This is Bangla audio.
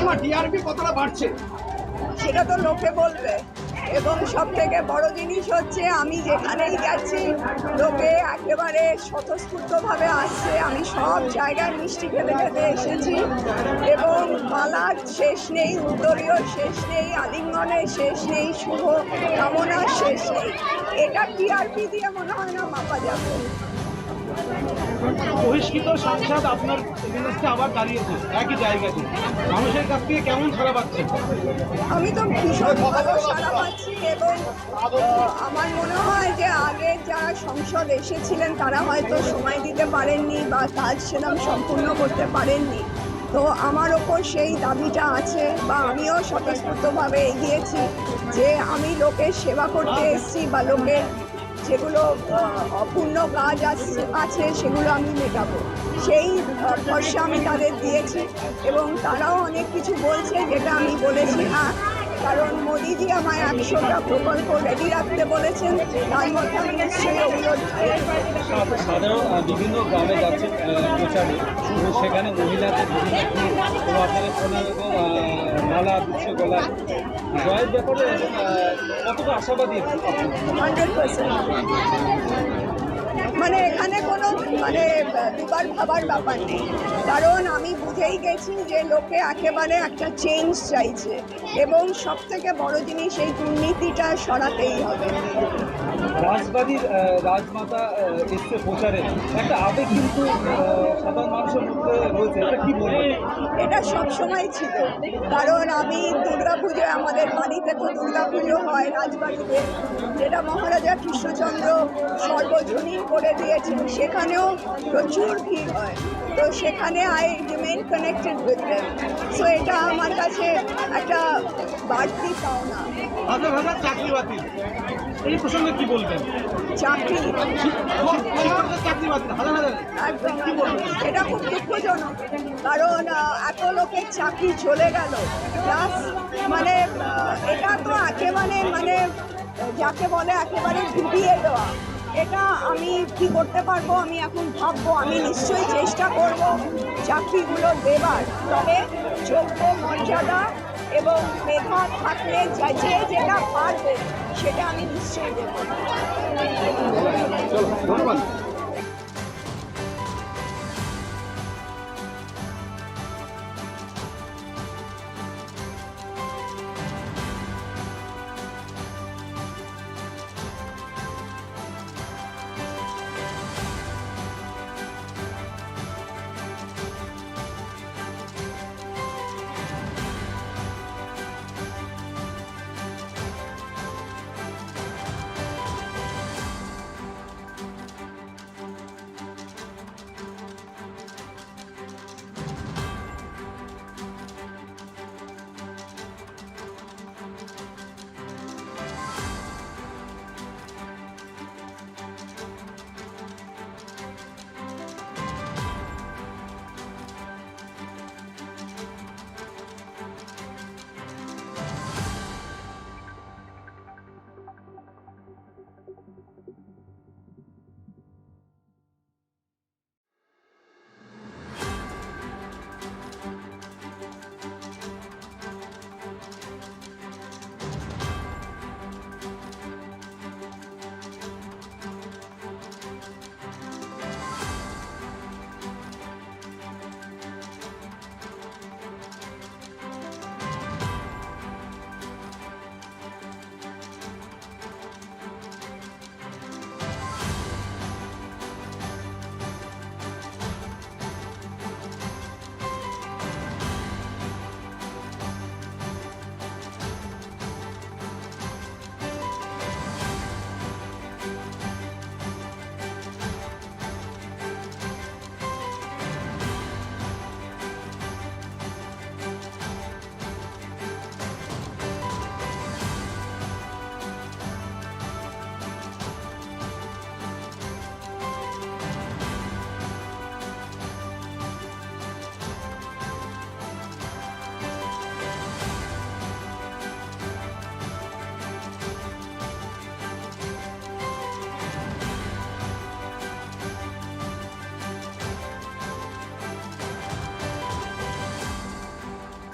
টিআরপি কতটা বাড়ছে? সেটা তো লোকে বলবে। এবং সব থেকে বড় জিনিস হচ্ছে, আমি যেখানেই যাচ্ছি, লোকে একেবারে স্বতঃস্ফূর্তভাবে আসছে। আমি সব জায়গায় মিষ্টি খেতে খেতে এসেছি। এবং মালার শেষ নেই, উত্তরীয় শেষ নেই আলিঙ্গনের শেষ নেই, শুভ কামনার শেষ নেই। এটা টিআরপি দিয়ে মনে হয় না মাপা যাবে। বহিষ্কৃত সাংসদ আপনার এগেনস্টে আবার দাঁড়িয়েছে, একই জায়গাতে। মানুষের কাছ থেকে কেমন সারা পাচ্ছেন আমি তো ভীষণ ভালো সারা পাচ্ছি এবং আমার মনে হয় যে আগে যারা সংসদ এসেছিলেন, তারা হয়তো সময় দিতে পারেননি বা কাজ সেরকম সম্পূর্ণ করতে পারেননি। তো আমার ওপর সেই দাবিটা আছে বা আমিও স্বতঃস্ফূর্তভাবে এগিয়েছি যে আমি লোকের সেবা করতে এসেছি বা লোকের যেগুলো অপূর্ণ কাজ আছে সেগুলো আমি মেটাবো। সেই ভরসা আমি তাদের দিয়েছি এবং তারাও অনেক কিছু বলছে যেটা আমি বলেছি। হ্যাঁ কারণ মোদিজি আমায় একশোটা প্রকল্প রেডি রাখতে বলেছেন। তার মধ্যে আমি নিশ্চয়ই সাধারণ আহ, বিভিন্ন গ্রামে যাচ্ছে প্রচারে। সেখানে মহিলাদের গলা। জয়ের ব্যাপারে কতটা আশাবাদী? হান্ড্রেড পার্সেন্ট মানে এখানে কোনো মানে দুবার ভাবার ব্যাপার নেই। কারণ আমি বুঝেই গেছি যে লোকে একেবারে একটা চেঞ্জ চাইছে। এবং সব থেকে বড় জিনিস, এই দুর্নীতিটা সরাতেই হবে। রাজবাড়ির রাজমাতা এসছে প্রচারে। একটা আবেগ কিন্তু সাধারণ মানুষের মধ্যে রয়েছে। এটা কি বলবেন? এটা সব সময় ছিল। কারণ আমি দুর্গা দুর্গাপুজো আমাদের বাড়িতে তো দুর্গাপুজো হয় রাজবাড়িতে। যেটা মহারাজা কৃষ্ণচন্দ্র সর্বজনীন করে দিয়েছেন। সেখানেও প্রচুর ভিড় হয়। তো সেখানে I remain connected with them so এটা আমার কাছে একটা বাড়তি পাওনা। হাজার চাকরি বাতিল। এই প্রসঙ্গে কি বলবেন? চাকরি। চাকরি এটা খুব দুঃখজনক কারণ এত লোকের চাকরি চলে গেল। প্লাস মানে এটা তো একেবারে মানে যাকে বলে একেবারে ডুবিয়ে দেওয়া। এটা আমি কি করতে পারব আমি এখন ভাববো আমি নিশ্চয়ই চেষ্টা করব চাকরিগুলো দেবার। তবে যোগ্য মর্যাদা এবং মেধা থাকলে যা- যেটা পারবে সেটা আমি নিশ্চয়ই দেবো। ধন্যবাদ।